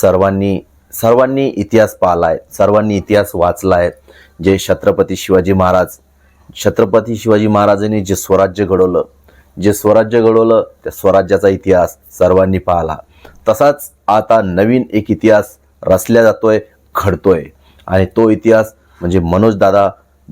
सर्वांनी सर्वांनी इतिहास पाहिलाय सर्वांनी इतिहास वाचला आहे जे छत्रपती शिवाजी महाराज छत्रपती शिवाजी महाराजांनी जे स्वराज्य घडवलं जे स्वराज्य घडवलं त्या स्वराज्याचा इतिहास सर्वांनी पाहिला. तसाच आता नवीन एक इतिहास रचल्या जातोय घडतोय. आणि तो इतिहास म्हणजे मनोजदादा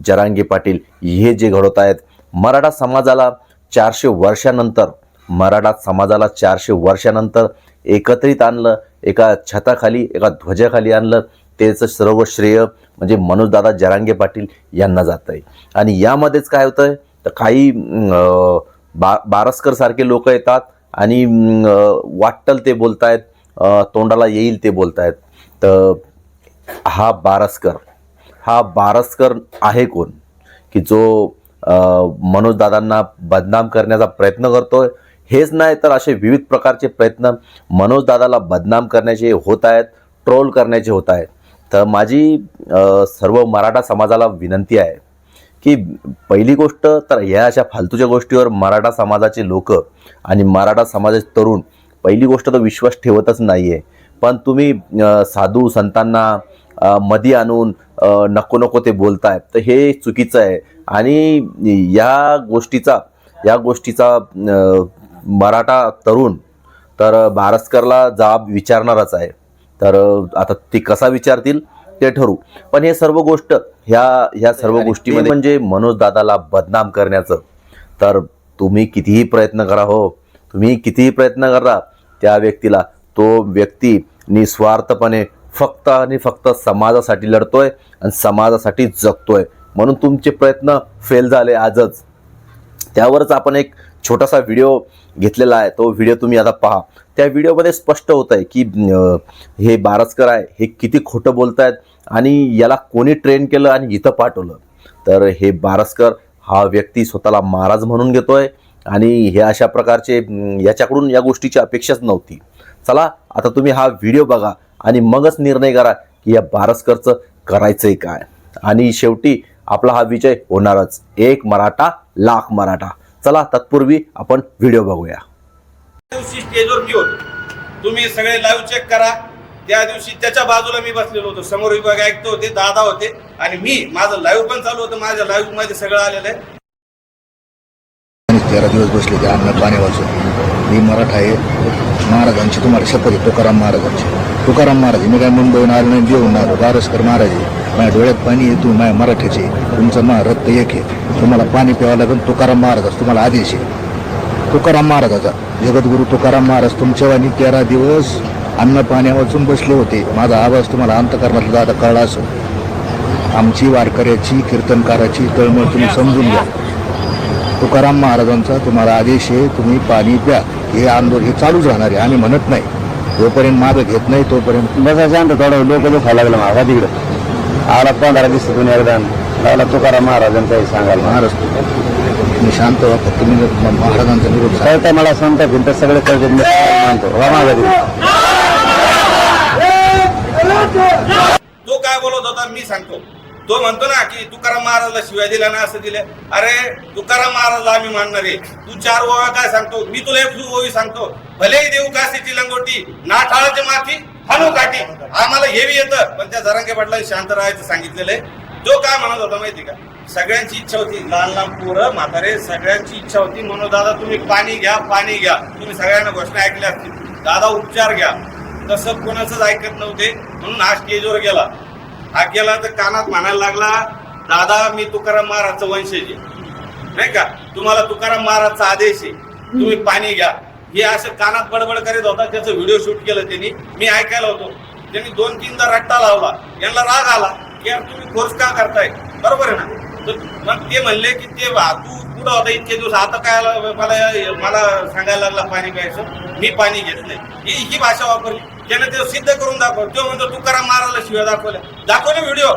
जरांगे पाटील हे जे घडवत आहेत मराठा समाजाला चारशे वर्षानंतर मराठा समाजाला चारशे वर्षानंतर एकत्रित आणलं एका छताखाली एका ध्वजाखाली आणलं. त्याचं सर्व श्रेय म्हणजे मनोजदादा जरांगे पाटील यांना जात आहे आणि यामध्येच काय होतं आहे तर काही बा बारसकर सारखे लोक येतात आणि वाटल ते बोलतायत आहेत तोंडाला येईल ते बोलतायत. तर हा बारसकर हा बारसकर आहे कोण? की जो मनोजदादांना बदनाम करण्याचा प्रयत्न करतोय हेच नाही तर असे विविध प्रकारचे प्रयत्न मनोजदादाला बदनाम करण्याचे होत आहेत ट्रोल करण्याचे होत आहेत. तर माझी सर्व मराठा समाजाला विनंती आहे की पहिली गोष्ट तर ह्या अशा फालतूच्या गोष्टीवर मराठा समाजाचे लोक आणि मराठा समाजाचे तरुण पहिली गोष्ट तर विश्वास ठेवतच नाही आहे पण तुम्ही साधू संतांना मधी मध्ये आणून नको नको ते बोलताय तर हे चुकीचं आहे. आणि या गोष्टीचा या गोष्टीचा मराठा तरुण तर बारसकरला जाब विचारणारच आहे. तर आता ते कसा विचारतील ते ठरू. पण हे सर्व गोष्ट ह्या ह्या सर्व गोष्टीमध्ये म्हणजे मनोज दादाला बदनाम करण्याचं. तर तुम्ही कितीही प्रयत्न करा हो. तुम्ही कितीही प्रयत्न करा त्या व्यक्तीला. तो व्यक्ती निस्वार्थपणे फक्त आणि फक्त समाजासाठी लढतोय आणि समाजासाठी जगतोय. म्हणून तुमचे प्रयत्न फेल झाले आजच. त्यावरच आपण एक छोटासा व्हिडिओ घेतलेला आहे तो व्हिडिओ तुम्ही आता पहा. त्या व्हिडिओमध्ये स्पष्ट होत आहे की हे बारसकर आहे हे किती खोटं बोलत आहेत आणि याला कोणी ट्रेन केलं आणि इथं पाठवलं? तर हे बारसकर हा व्यक्ती स्वतःला महाराज म्हणून घेतोय आणि हे अशा प्रकारचे याच्याकडून या गोष्टीची अपेक्षाच नव्हती. चला आता तुम्ही हा व्हिडिओ बघा आणि मगच निर्णय करा की या बारसकरचं करायचंय काय. आणि शेवटी आपला हा विजय होणारच. एक मराठा लाख मराठा. चला तत्पूर्वी आपण व्हिडिओ बघूया. दिवशी स्टेजवर मी होतो. तुम्ही सगळे लाईव्ह चेक करा. त्या दिवशी त्याच्या बाजूला मी बसलेलो होतो. समोर विभाग ऐकतो होते दादा होते आणि मी. माझं लाईव्ह पण चालू होतं. माझ्या लाईव्हमध्ये सगळं आलेलं आहे. तेरा दिवस बसले ते अन्न पाणी वाचून. मी मराठा आहे. महाराजांची तुम्हाला शपथ आहे तुकाराम महाराजांची. तुकाराम महाराज मी काय मुंबईहून आलो नाही देऊन आलो. बारसकर महाराज आहे. माझ्या डोळ्यात पाणी येतो माझ्या मराठ्याचे तुमचं मा रक्त एक आहे. तुम्हाला पाणी प्यावं लागेल तुकाराम महाराजाचा तुम्हाला आदेश आहे. तुकाराम महाराजाचा जगद्गुरू तुकाराम महाराज तुमच्यावानी तेरा दिवस अन्न पाणी वाचून बसले होते. माझा आवाज तुम्हाला अंतकरणातला दादा कळला असो आमची वारकऱ्याची कीर्तनकाराची तळमळ तुम्ही समजून घ्या. तुकाराम महाराजांचा तुम्हाला आदेश आहे तुम्ही पाणी प्या. हे आंदोलन हे चालूच राहणार आहे. आम्ही म्हणत नाही. जोपर्यंत मागं घेत नाही तोपर्यंत बसायचं थोडं. डोकं दुखायला लागलं माझा तिकडं. आला पंधरा दिवस तुम्ही एकदा. लागला तुकाराम महाराजांचाही सांगायला. महाराज तुम्ही शांत व्हा फक्त मी म- महाराजांचा निरोप. कळतं मला संत भिंत सगळे कळते मी मानतो वा तो काय बोलत होता मी सांगतो. तो म्हणतो ना की तुकाराम महाराजला शिवाय दिला ना असं दिलं. अरे तुकाराम महाराजला आम्ही मानणार आहे. तू चार ओव्या काय सांगतो? मी तुला एक ओवी सांगतो. भलेही देऊ काशीची लंगोटी? नाठाळाची माती हॅलो काठी आम्हाला हेवी येतं पण त्या जरांगे पाटला शांत राहायचं सांगितलेलं आहे. तो काय म्हणत होता माहिती का? सगळ्यांची इच्छा होती लहान लहान पोरं म्हातारे सगळ्यांची इच्छा होती. म्हणून दादा तुम्ही पाणी घ्या पाणी घ्या. तुम्ही सगळ्यांना घोषणा ऐकल्या असतील. दादा उपचार घ्या. तसं कोणाचंच ऐकत नव्हते. म्हणून हा स्टेजवर गेला. हा गेला तर कानात म्हणायला लागला दादा मी तुकाराम महाराजचं वंशज आहे. नाही का? तुम्हाला तुकाराम महाराजचा आदेश आहे. तुम्ही पाणी घ्या. हे असं कानात बडबड करीत होता त्याचं व्हिडिओ शूट केलं त्यांनी. मी ऐकायला होतो. त्यांनी दोन तीनदा रट्टा लावला. यांना राग आला की यार तुम्ही फोर्स का करताय? बरोबर आहे ना? तर मग ते म्हणले की ते तू कुठं होता? इतके दिवस आता काय आला- मला मला सांगायला लागला पाणी प्यायचं. मी पाणी घेत नाही. ही ही भाषा वापरली. त्याने ते सिद्ध करून दाखव तो म्हणतो तू करा मारायला शिवाय दाखवल्या. दाखवले व्हिडिओ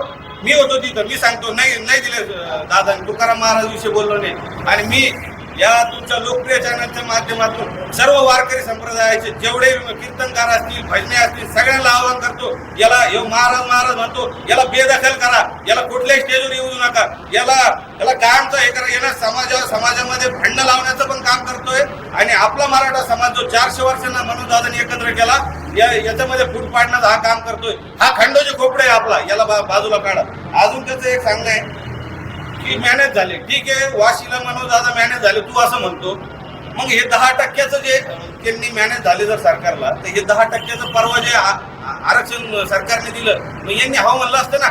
मी होतो तिथं. मी सांगतो नाही नाही दिले दादा तुकाराम महाराज विषयी बोललो नाही. आणि मी या तुमच्या लोकप्रिय चॅनलच्या माध्यमातून सर्व वारकरी संप्रदायाचे जेवढे कीर्तनकार असतील भजने असतील सगळ्यांना आवाहन करतो याला हे महाराज महाराज म्हणतो याला बेदखल करा याला कुठल्याही स्टेजवर येऊ नका याला याला कायमचं हे करा याला समाजा समाजामध्ये भांडणं लावण्याचं पण काम करतोय. आणि आपला मराठा समाज जो चारशे वर्षांना मनोदादन एकत्र केला या याच्यामध्ये फूट पाडण्याचा हा काम करतोय. हा खंडोजी खोपडे आहे आपला याला बा- बाजूला काढा. अजून त्याचं एक सांगणं आहे. की मॅनेज झाले. ठीक आहे वाशीला मनोज दादा मॅनेज झाले तू असं म्हणतो. मग हे दहा टक्क्याचं जे त्यांनी मॅनेज झाले जर सरकारला तर हे दहा टक्क्याचं परवा जे आ- आरक्षण सरकारने दिलं मग यांनी हवा म्हणलं असतं ना.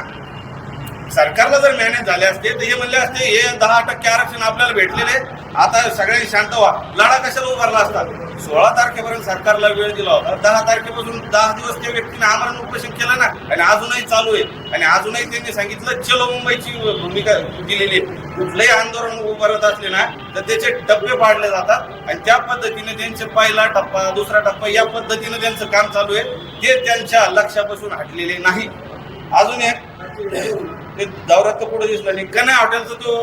सरकारला जर मॅनेज झाले असते तर हे म्हणले असते हे दहा टक्के आरक्षण आपल्याला भेटलेले आता सगळ्यांनी शांत व्हा. लढा कशाला उभारला असता? सोळा तारखेपर्यंत सरकारला वेळ दिला होता. दहा तारखेपासून दहा दिवस त्या व्यक्तीने आमरण उपोषण केलं ना आणि अजूनही चालू आहे. आणि अजूनही त्यांनी सांगितलं चलो मुंबईची भूमिका दिलेली आहे. कुठलंही आंदोलन उभारत असले ना तर त्याचे टप्पे पाडले जातात. आणि त्या पद्धतीने त्यांचे पहिला टप्पा दुसरा टप्पा या पद्धतीने त्यांचं काम चालू आहे. ते त्यांच्या लक्षापासून हटलेले नाही. अजून एक. ते दौऱ्यात तर पुढे दिसलं नाही. कन्या हॉटेलचं तो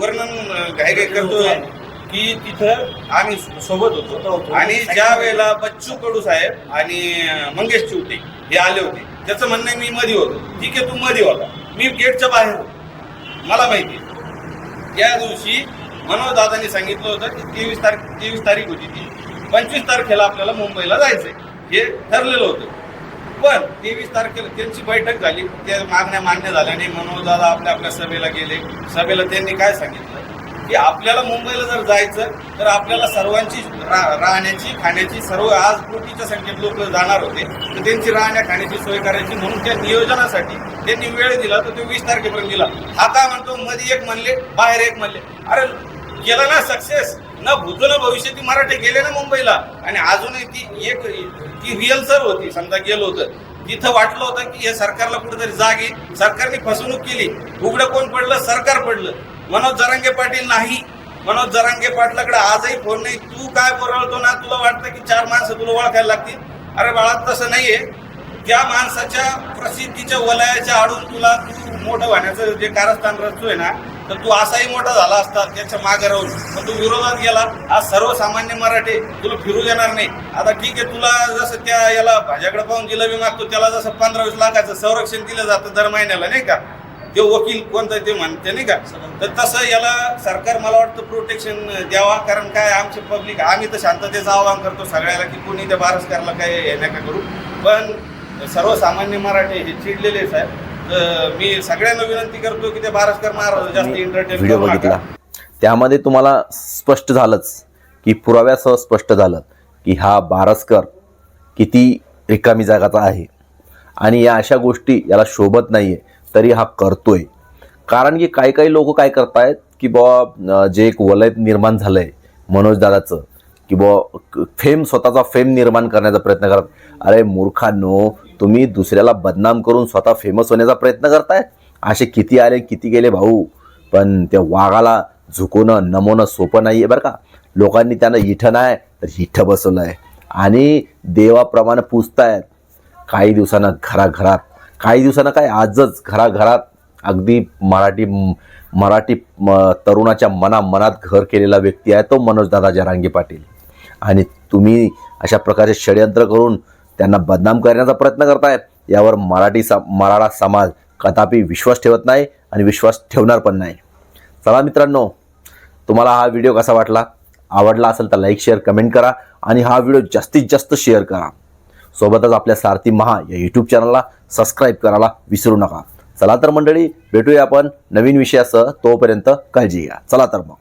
वर्णन घाई घाई करतोय की तिथं आम्ही सोबत होतो. आणि ज्या वेळेला बच्चू कडू साहेब आणि मंगेश चिवटे हे आले होते त्याचं म्हणणं मी मध्ये होतो. ठीक आहे तू मध्ये होता. मी गेटच्या बाहेर होतो. मला माहिती आहे. या दिवशी मनोज दादांनी सांगितलं होतं की तेवीस तारीख तेवीस तारीख होती ती. पंचवीस तारखेला आपल्याला मुंबईला जायचंय. हे ठरलेलं होतं. पण तेवीस तारखेला त्यांची बैठक झाली. त्या मागण्या मान्य झाल्या आणि मनोज दादा आपल्या आपल्या सभेला गेले. सभेला त्यांनी काय सांगितलं? की आपल्याला मुंबईला जर जायचं तर आपल्याला सर्वांची रा- राहण्याची खाण्याची सर्व आज कोटीच्या संख्येत लोक जाणार होते. तर त्यांची राहण्या खाण्याची सोय करायची म्हणून त्या नियोजनासाठी त्यांनी वेळ दिला तर तो वीस तारखेपर्यंत दिला. हा काय म्हणतो? मध्ये एक म्हणले बाहेर एक म्हणले. अरे केला ना सक्सेस ना भूत भविष्य ती मराठी गेले ना मुंबईला. आणि अजूनही ती एक ती रिअल सर होती. समजा गेलो होतं. तिथं वाटलं होतं की हे सरकारला कुठेतरी जाग येईल सरकारने फसवणूक केली. उघडं कोण पडलं? सरकार पडलं. मनोज जरांगे पाटील नाही. मनोज जरांगे पाटलाकडे आजही फोन नाही. तू काय बोलवतो ना? तुला वाटतं की चार माणसं तुला ओळखायला लागतील? अरे बाळा तसं नाहीये. त्या माणसाच्या प्रसिद्धीच्या वलयाच्या आडून तुला तू मोठं होण्याचं जे कारस्थान रचतोय ना तर तू असाही मोठा झाला असता त्याच्यामागे राहून. पण तू विरोधात गेला. आज सर्वसामान्य मराठी तुला फिरू देणार नाही. आता ठीक आहे तुला जसं त्या याला भाज्याकडे पाहून जिलबी मागतो त्याला जसं पंधरा वीस लाखाचं संरक्षण दिलं जातं दर महिन्याला नाही का? ते वकील कोणतं ते म्हणते नाही का? तर तसं याला सरकार मला वाटतं प्रोटेक्शन द्यावा. कारण काय आमचे पब्लिक आम्ही तर शांततेचं आवाहन करतो सगळ्याला की कोणी त्या बारसकारला काय हे नका करू. पण सर्वसामान्य मराठी हे चिडलेले साहेब. मी सगळ्यांना विनंती करतो की ते बारसकर महाराज जास्त एंटरटेन व्हिडिओ बघितला. त्यामध्ये तुम्हाला स्पष्ट झालंच की पुराव्यासह स्पष्ट झालं की हा बारसकर किती रिकामी जागाचा आहे. आणि या अशा गोष्टी याला शोभत नाही आहे तरी हा करतोय. कारण की काही काही लोक काय करतायत की बुवा जे एक वलय निर्माण झालं आहे मनोज दादाचं की बुवा फेम स्वतःचा फेम निर्माण करण्याचा प्रयत्न करत. अरे मूर्खांनो तुम्ही दुसऱ्याला बदनाम करून स्वतः फेमस होण्याचा प्रयत्न करताय? असे किती आले किती गेले भाऊ? पण त्या वाघाला झुकवणं नमवणं सोपं नाही आहे बरं का. लोकांनी त्यांना इथं नाही तर इथं बसवलं आहे आणि देवाप्रमाणे पूजतायत काही दिवसानं घराघरात काही दिवसानं काय आजच घराघरात. अगदी मराठी मराठी म- तरुणाच्या मना मनात घर केलेला व्यक्ती आहे तो मनोजदादा जरांगे पाटील. आणि तुम्ही अशा प्रकारचे षडयंत्र करून त्यांना बदनाम करण्याचा प्रयत्न करतायत. यावर मराठी सा मराठा समाज कदापि विश्वास ठेवत नाही आणि विश्वास ठेवणार पण नाही. चला मित्रांनो तुम्हाला हा व्हिडिओ कसा वाटला? आवडला असेल तर लाईक शेअर कमेंट करा आणि हा व्हिडिओ जास्तीत जास्त शेअर करा. सोबतच आपल्या सारथी महा या यूट्यूब चॅनलला सबस्क्राईब करायला विसरू नका. चला तर मंडळी भेटूया आपण नवीन विषयासह तोपर्यंत काळजी घ्या. चला तर मग.